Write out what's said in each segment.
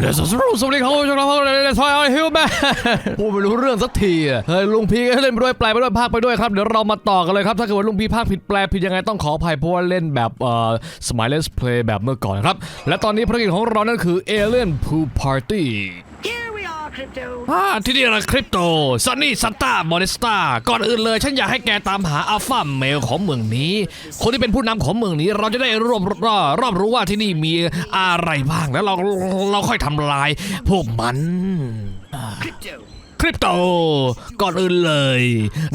เลสสรุปสวัสดีครับผู้ชมครับผมเลสทอยฮิวแมนพูดไม่รู้เรื่องสักทีเฮ้ยลุงพีก็เล่นไปด้วยแปลไปด้วยภาคไปด้วยครับเดี๋ยวเรามาต่อกันเลยครับถ้าเกิดว่าลุงพีภาคผิดแปลผิดยังไงต้องขออภัยเพราะว่าเล่นแบบเอ่อสมัยเลสเพลย์แบบเมื่อก่อนครับและตอนนี้ภารกิจของเรานั่นคือ Alien Pool Party อ่าที่นี่นะคริปโตซันนี่ซันต้าบอนิสตาก่อนอื่นเลย ฉันอยากให้แกตามหาอัลฟาเมลของเมืองนี้ คนที่เป็นผู้นำของเมืองนี้ เราจะได้รวบรอบรอบรู้ว่าที่นี่มีอะไรบ้างแล้วเราเราค่อยทำลาย พวกมัน Crypto. คริปโต ก่อนอื่นเลย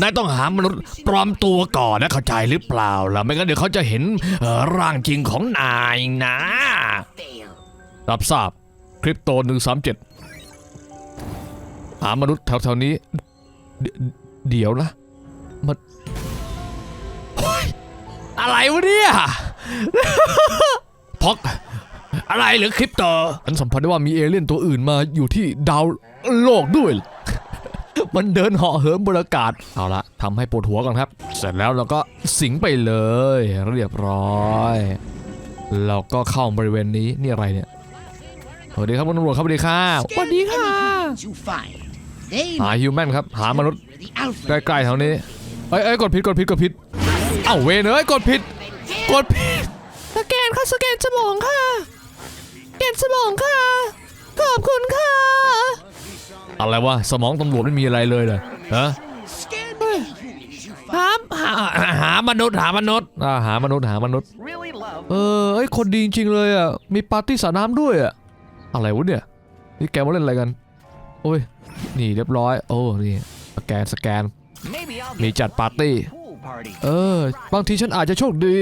นายต้องหามนุษย์ปลอมตัวก่อนนะเข้าใจหรือเปล่าล่ะ ไม่งั้นเดี๋ยวเขาจะเห็นเอ่อร่างจริงของนายนะ Fail. รับทราบคริปโตหนึ่งสามเจ็ดหามนุษย์แถวๆนี้ เดเดี๋ยวนะมันเฮ้ยอะไรวะเนี่ยพอกอะไรหรือคริปโตฉันสัมผัสได้ว่ามีเอเลี่ยนตัวอื่นมาอยู่ที่ดาวโลกด้วย มันเดินเหาะเหินบนอากาศ เอาละทำให้ปวดหัวก่อนครับ เสร็จแล้วเราก็สิงไปเลยเรียบร้อยเราก็เข้าบริเวณนี้นี่อะไรเนี่ยสวัสดีครับคุณตำรวจครับสวัสดีค่ะสวัสดีค่ะ You find. They หาฮิวแมนครับ หามนุษย์ were the alpha. ใกล้ๆแถวนี้เอ้ยเอ้ยกดผิดกดผิดกดผิดเอ้าเวนเอ้ยกดผิด กดผิดสแกนค่ะสแกนสมองค่ะสแกนสมองค่ะ ขอบคุณค่ะ อะไรวะสมองตำรวจไม่มีอะไรเลยเหรอฮะ Scan the humans you find. หาหาหามนุษย์หามนุษย์อ่าหามนุษย์หามนุษย์ Really love. เออไอ้ยคนดีจริงๆเลยอะมีปาร์ตี้สระน้ำด้วยอะอะไรวะเนี่ยนี่แกมาเล่นอะไรกัน โอ้ย นี่เรียบร้อย โอ้นี่สแกนสแกน Maybe I'll มี get จัดปาร์ตี้ pool party. เออ บางทีฉันอาจจะโชคดี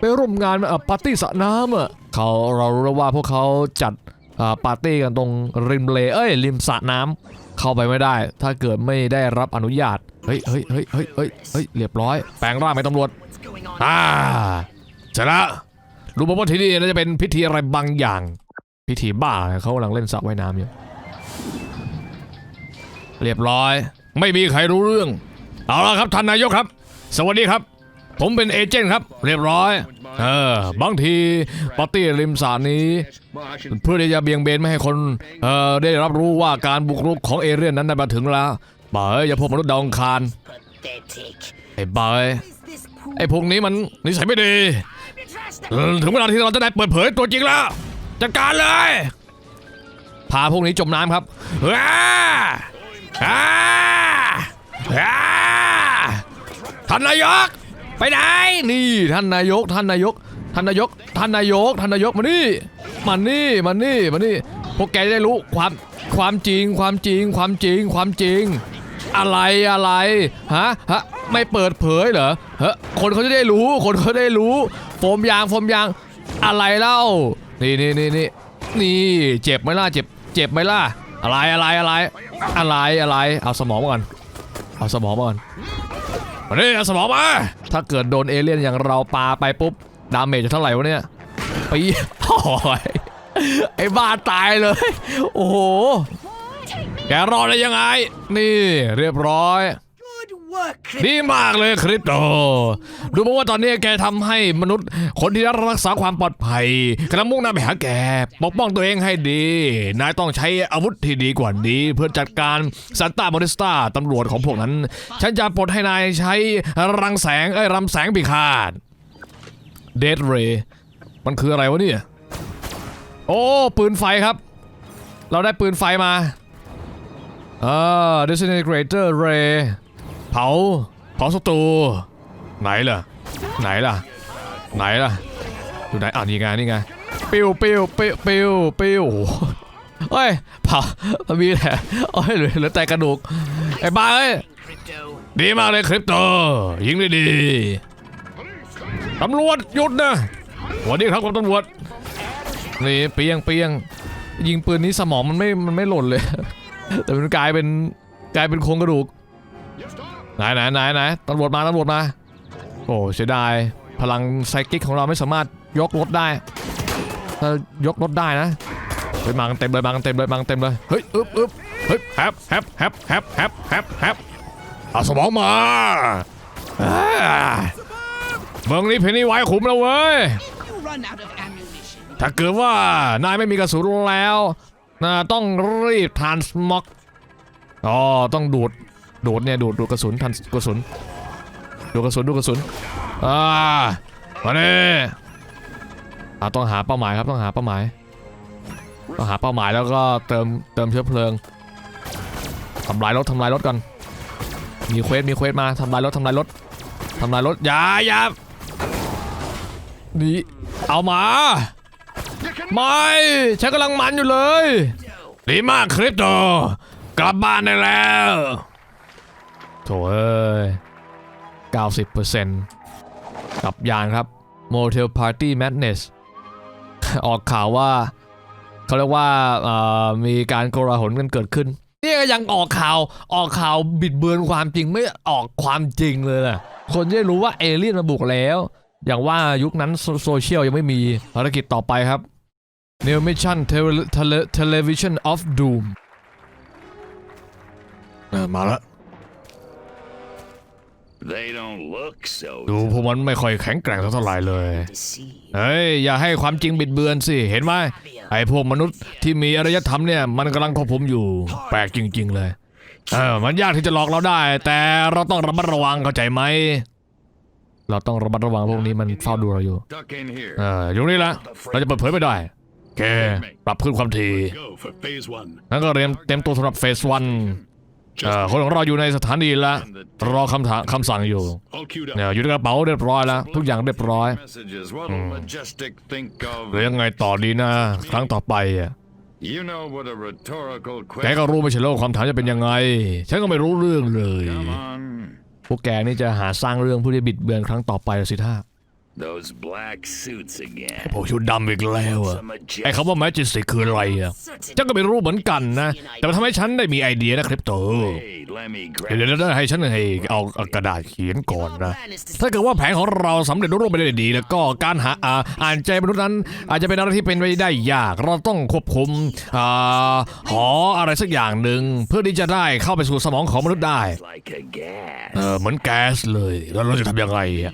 ไปร่วมงานเอ่อปาร์ตี้สระน้ำอะเขาเรารู้แล้วว่าพวกเขาจัดอ่าปาร์ตี้กันตรงริมเลเอ้ยริมสระน้ำเข้าไปไม่ได้ ถ้าเกิดไม่ได้รับอนุญาต เฮ้ยเฮ้ยเฮ้ยเฮ้ยเฮ้ยเฮ้ยเรียบร้อย แปลงร่างเป็นตำรวจ What's going on? อ่าเสร็จแล้วรู้มาว่าที่นี่น่าจะเป็นพิธีอะไรบางอย่าง พิธีบ้าเขากำลังเล่นสระว่ายน้ำอยู่ เรียบร้อย ไม่มีใครรู้เรื่อง เอาละครับท่านนายกครับ สวัสดีครับ ผมเป็นเอเจนต์ครับ เรียบร้อย เออบางทีปาร์ตี้ริมสระนี้ เพื่อที่จะเบี่ยงเบนไม่ให้คนเอ่อได้รับรู้ว่าการบุกรุกของเอเรียนนั้นได้มาถึงแล้วบ่าเอ้ยอย่าพวกมนุษย์ดาวอังคารไอ้บ่าเอ้ยไอ้พวกนี้มันนิสัยไม่ดี ถึงเวลาที่เราจะได้เปิดเผยตัวจริงแล้วจัดการเลย พาพวกนี้จมน้ำครับ อ้าอ้าท่านนายก ไปไหน นี่ท่านนายก ท่านนายก ท่านนายก ท่านนายก ท่านนายก มานี่มานี่มานี่มานี่ พวกแกจะได้รู้ความ ความจริง ความจริง ความจริง ความจริง อะไร อะไร ฮะ ฮะ ไม่เปิดเผยเหรอเฮ้คนเขาจะได้รู้ คนเขาได้รู้ โฟมยาง โฟมยาง อะไรเล่า นี่นี่นี่นี่นี่ เจ็บไหมล่ะ เจ็บ เจ็บไหมล่ะ อะไรอะไรอะไรอะไรอะไร เอาสมองมาก่อน เอาสมองมาก่อนมาดิเอาสมองมา ถ้าเกิดโดนเอเลี่ยนอย่างเราปาไปปุ๊บ ดาเมจจะเท่าไหร่วะเนี่ยปีโอ้ยไอ้บ้าตายเลย โอ้โห แกรอดได้ยังไง นี่เรียบร้อย ดีมากเลยคริปโต ดูมาว่าตอนนี้แกทำให้มนุษย์ คนที่รักษาความปลอดภัยกำลังมุ่งหน้าไปหาแกปกป้องตัวเองให้ดี นายต้องใช้อาวุธที่ดีกว่านี้ เพื่อจัดการซันต้าบอนิสตาตำรวจของพวกนั้น ฉันจะปลดให้นายใช้รังแสงเอ้รำแสงพิฆาตเดดเรย์มันคืออะไรวะเนี่ย โอ้ ปืนไฟครับ เราได้ปืนไฟมาเออ disintegrator ray เผา เผาศัตรู ไหนล่ะ ไหนล่ะ ไหนล่ะ อยู่ไหนอ่านี่ไงนี่ไงปิ้วปิ้วปิ้วปิ้วปิ้วโอ้โหเฮ้ยเผามีแต่โอ้ยเหลือเหลือแต่กระดูก ไอ้บ้าเอ้ย ดีมากเลยคริปโต ยิงได้ดี ตำรวจหยุดนะวัสดีครับคุณตำรวจ นี่เปียงเปียง ยิงปืนนี้สมองมันไม่ มันไม่หล่นเลย แต่มันกลายเป็นกลายเป็นโครงกระดูก ไหนไหนไหนไหนตำรวจมาตำรวจมา โอ้เสียดายพลังไซกิกของเราไม่สามารถยกรถได้ถ้ายกรถได้นะเฮ้ยมากันเต็มเลยมากันเต็มเลยมากันเต็มเลยเฮ้ยอึ๊บอึ๊บเฮ้ยแฮปแฮปแฮปแฮปแฮปแฮปแฮปเอาสมองมาเมืองนี้เพนนี่ไว้ขุมแล้วเว้ยถ้าเกิดว่านายไม่มีกระสุนแล้วน่าต้องรีบทานสม็อกอ๋อต้องดูด โดดเนี่ยดูดดูดกระสุนทันกระสุนดูดกระสุนดูดกระสุนอ่ามาเน่อ่าต้องหาเป้าหมายครับต้องหาเป้าหมายต้องหาเป้าหมายแล้วก็เติมเติมเชื้อเพลิงทำลายรถทำลายรถก่อนมีเควสมีเควสมาทำลายรถทำลายรถทำลายรถอย่าอย่านี่เอามา ไม่ฉันกำลังมันอยู่เลยดีมากคริปโตกลับบ้านได้แล้ว โถ่เอ้ย90%กับยานครับ Motel Party Madness ออกข่าวว่า เขาเรียกว่ามีการโกลาหลกันเกิดขึ้นนี่ก็ยังออกข่าวออกข่าวบิดเบือนความจริงไม่ออกความจริงเลยนะคนจะรู้ว่าเอเลี่ยนมาบุกแล้ว อย่างว่ายุคนั้นโซโซเชียลยังไม่มีภารกิจต่อไปครับ New Mission Television of Doom มาแล้ว They don't look so ดูพวกมันไม่ค่อยแข็งแกร่งเท่าไหร่เลย Deceive. เฮ้ย อย่าให้ความจริงบิดเบือนสิ เห็นไหมไอ้พวกมนุษย์ที่มีอารยธรรมเนี่ย มันกำลังควบคุมอยู่ แปลกจริง ๆ เลย เออ มันยากที่จะหลอกเราได้ แต่เราต้องระมัดระวังเข้าใจไหม เราต้องระมัดระวังพวกนี้มันเฝ้าดูเราอยู่ Duck in here. เอออยู่นี่ละ เราจะเปิดเผยไม่ได้โอเคปรับขึ้นความถี่ Go for phase one. งั้นก็เตรียมเตรียมตัวสำหรับเฟสวัน เอ่อคนของเราอยู่ในสถานีแล้วรอคำถามคำสั่งอยู่ All queued up. เนี่ยอยู่ในกระเป๋าเรียบร้อยแล้ว ทุกอย่างเรียบร้อย Messages. What'll Majestic think หรือ of? ยังไงต่อดีนะ ครั้งต่อไปอะ You know what a rhetorical แก question. ก็รู้ไม่ใช่เหรอว่าคำถามจะเป็นยังไง ฉันก็ไม่รู้เรื่องเลย Come on. พวกแกนี่จะหาสร้างเรื่องผู้ที่บิดเบือนครั้งต่อไปสิท่า Those black suits again. พวกชุดดำอีกแล้วอะ What's a ไอ้คำว่า Majestic คืออะไรอะฉันก็ไม่รู้เหมือนกันนะ แต่มันทำให้ฉันได้มีไอเดียนะคริปโต Hey, let me เดี๋ยว grab เดี๋ยวเดี๋ยวให้ฉันให้เอาเอากระดาษเขียนก่อนนะ ถ้าเกิดว่าแผนของเราสำเร็จรุ่งไปได้ดี แล้วก็การหาอ่าอ่านใจมนุษย์นั้น อาจจะเป็นอะไรที่เป็นไปได้ยาก เราต้องควบคุมอ่าหออะไรสักอย่างหนึ่งเพื่อที่จะได้เข้าไปสู่สมองของมนุษย์ได้ like a gas. เออเหมือนแก๊สเลย แล้วเราจะทำยังไงอะ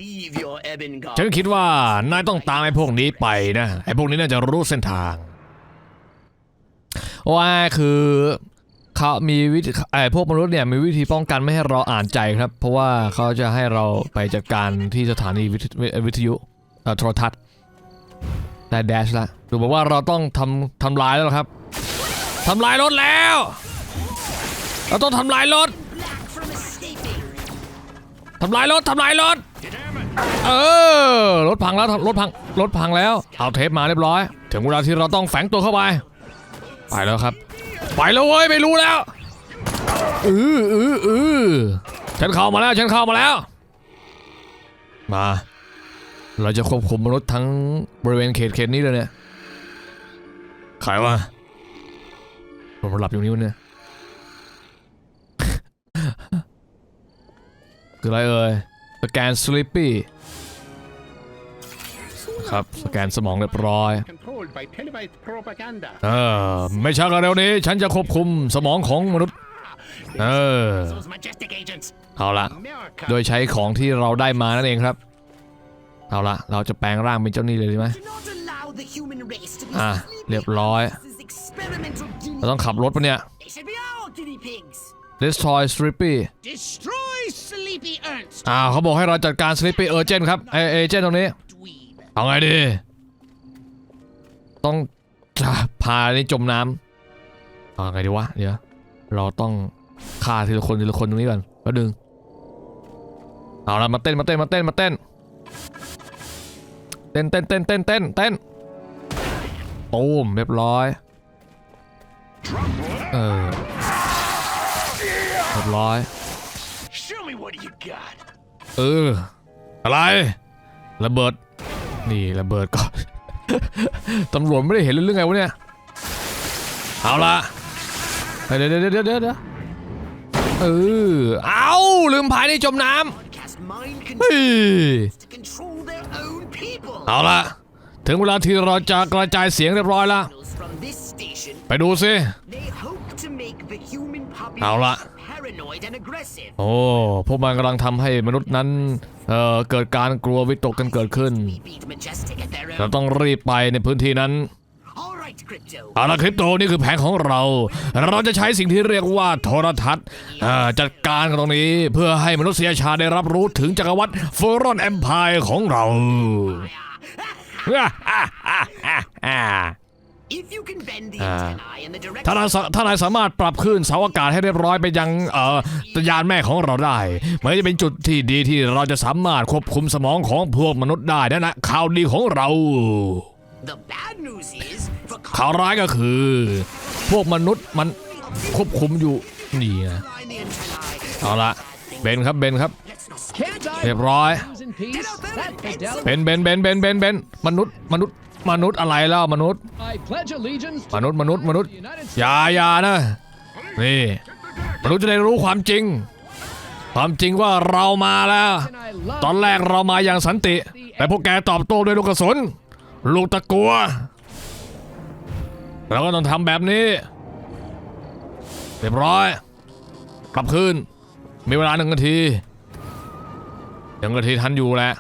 ฉันคิดว่านายต้องตามไอ้พวกนี้ไปนะ ไอ้พวกนี้น่าจะรู้เส้นทาง ว่าคือเขามีวิธีไอ้พวกมนุษย์เนี่ยมีวิธีป้องกันไม่ให้เราอ่านใจครับ เพราะว่าเขาจะให้เราไปจัดการที่สถานีวิทวิวิทยุโทรทัศน์ได้แดชละดูบอกว่าเราต้องทำทำลายแล้วครับทำลายรถแล้ว เราต้องทำลายรถทำลายรถทำลายรถ เออรถพังแล้วรถพังรถพังแล้ว เอาเทปมาเรียบร้อย ถึงเวลาที่เราต้องแฝงตัวเข้าไป ไปแล้วครับ ไปแล้วเว้ยไม่รู้แล้วอืออืออือฉันเข้ามาแล้วฉันเข้ามาแล้ว มา เราจะควบคุมมนุษย์ทั้งบริเวณเขตเขตนี้เลยเนี่ยใครวะผมหลับอยู่นิ้วเนี่ยคืออะไรเอ่ย สแกนสลิปปี้ครับสแกนสมองเรียบร้อยเออไม่ช้าก็เร็วนี้ ฉันจะควบคุมสมองของมนุษย์เออเอาละโดยใช้ของที่เราได้มานั่นเองครับ เอาละเราจะแปลงร่างเป็นเจ้านี่เลยดีไหมอะเรียบร้อยเราต้องขับรถปะเนี่ย Destroy Strippy อ่าเขาบอกให้เราจัดการ Slippy Urgent ครับไอเอเจนตรงนี้ เอาไงดี ต้องพานี่จมน้ำเอาไงดีวะ เดี๋ยว เราต้องฆ่าทีละคนทีละคนตรงนี้ก่อนแป๊บนึงเอาละมาเต้นมาเต้นมาเต้นมาเต้นเต้นเต้นเต้นเต้นเต้นเต้นตูมเรียบร้อยเออเรียบร้อย เออ อะไร ระเบิด นี่ระเบิดก่อน ตำรวจไม่ได้เห็นเรื่องไงวะเนี่ย เอาละเดี๋ยวเดี๋ยวเดี๋ยวเดี๋ยวเออ เอาลืมพายในจมน้ำเฮ้ยเอาละถึงเวลาที่เราจะกระจายเสียงเรียบร้อยล้ว Signals From this station, ไปดูสิ เอาละ โอ้พวกมันกำลังทำให้มนุษย์นั้นเอ่อเกิดการกลัววิตกกันเกิดขึ้น We beat Majestic at their เรา own. ต้องรีบไปในพื้นที่นั้น All right, Crypto. เอาละคริปโตนี่คือแผนของเรา เราจะใช้สิ่งที่เรียกว่าโทรทัศน์อ่าจัดการกันตรงนี้เพื่อให้มนุษยชาติได้รับรู้ถึงจักรวรรดิเฟอรอนแอมพายของเรา ถ้านาย direction สาถ้านายสามารถปรับคลื่นเสาอากาศให้เรียบร้อยไปยังเอ่อยานแม่ของเราได้มันจะเป็นจุดที่ดีที่เราจะสามารถควบคุมสมองของพวกมนุษย์ได้นั่นนะข่าวดีของเรา the bad news is for ข่าวร้ายก็คือ พวกมนุษย์มันควบคุมอยู่นี่ไง line the antennae. เอาละเบนครับเบนครับ Let's not Can't I เรียบร้อย lose in peace? That Fidel. เบนเบนเบนเบนเบนเบนมนุษย์มนุษย์ มนุษย์อะไรแล้วมนุษย์ I pledge allegiance ม to นุษย์ มนุษย์มนุษย์ the United อย่าอย่านะนี่มนุษย์จะได้รู้ความจริง ความจริงว่าเรามาแล้ว and I love ตอนแรกเรามาอย่างสันติ แต่พวกแกตอบโต้ด้วยลูกกระสุนลูกตะกัวเราก็ต้องทำแบบนี้ เรียบร้อย กลับคืน มีเวลาหนึ่งนาทีหนึ่งนาทีทันอยู่แหละ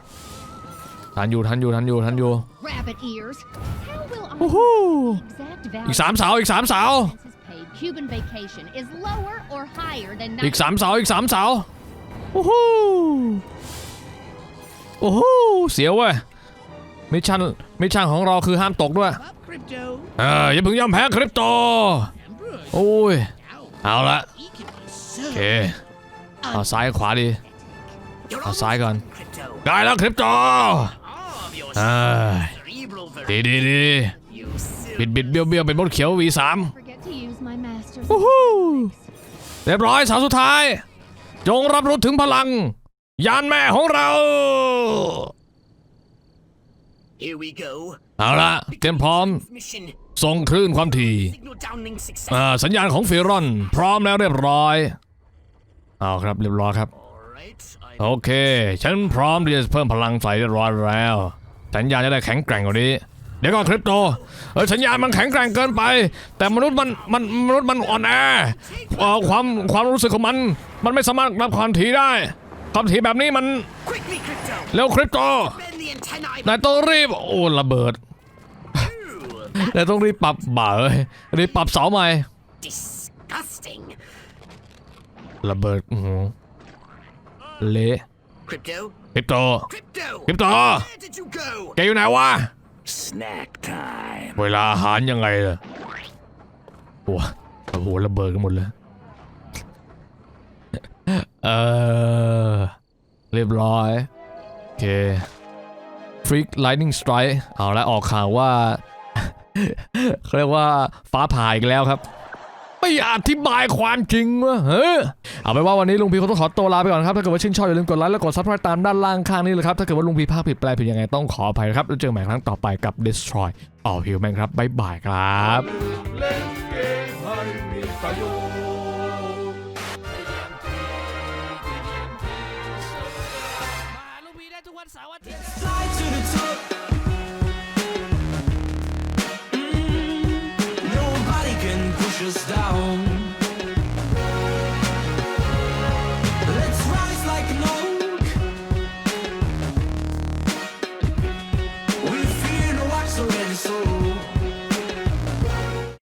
ทันอยู่ทันอยู่ทันอยู่ทันอยู่ Rabbit ears. How will I Woohoo! exact value อีกสามเสาอีกสามเสา expenses paid Cuban vacation is lower or higher than อีกสามเสาอีกสามเสาโอ้โหโอ้โหเสียวเว้ยมิชชั่นมิชชั่นของเราคือห้ามตกด้วย up crypto. เอออย่าเพิ่งยอมแพ้คริปโต Emperor โอ้ย Ow. เอาละ He can be โอเค served. เอาซ้ายขวาดี You're I'll almost side gun. done, Crypto. ได้แล้วคริปโต Of your Ah. ดีดีดีบิดบิดเบี้ยวเบี้ยวเป็นมดเขียว V3 forget to use my master's วู้ฮู้เรียบร้อยสาวสุดท้าย จงรับรู้ถึงพลัง ยานแม่ของเรา เอาละเตรียมพร้อม ส่งคลื่นความถี่อ่าสัญญาณของฟิรอน พร้อมแล้วเรียบร้อยเอาครับเรียบร้อยครับ โอเค ฉันพร้อมที่จะเพิ่มพลังไฟเรียบร้อยแล้ว สัญญาณจะได้แข็งแกร่งกว่านี้ เดี๋ยวก่อนคริปโตเออสัญญาณมันแข็งแกร่งเกินไป แต่มนุษย์มันมันมนุษย์มันอ่อนแอเอ่อความความรู้สึกของมัน มันไม่สามารถรับความถี่ได้ความถี่แบบนี้มัน quickly, Crypto. เร็วคริปโต Bend the antennae. นายต้องรีบโอ้ระเบิดนายต้องรีบปรับบ่าเอ้ยรีบปรับเสาใหม่ Disgusting. ระเบิดอื้อหือเละ Crypto. คริปโต Crypto. คริปโต Where did you go? แกอยู่ไหนวะ Snack time. เวลาอาหารยังไงล่ะโอ้โอ้โหระเบิดกันหมดเลยเออเรียบร้อย โอเค Freak Lightning Strike เอาละออกข่าวว่าเขาเรียกว่าฟ้าผ่าอีกแล้วครับ ไม่อธิบายความจริงวะเฮ้ย เอาไปนว่าวันนี้ลุงพีเขาต้องขอตัวลาไปก่อนครับ ถ้าเกิดว่าชื่นชอบอย่าลืมกดไลค์และกดซับสไครต์ตามด้านล่างข้างนี้เลยครับ ถ้าเกิดว่าลุงพีภาคผิดแปลผิดยังไงต้องขออภัยครับ แล้วเจอกันใหม่ครั้งต่อไปกับ Destroy All Human ครับบ๊ายบายครับทุกวันเสาร์อาทิตย์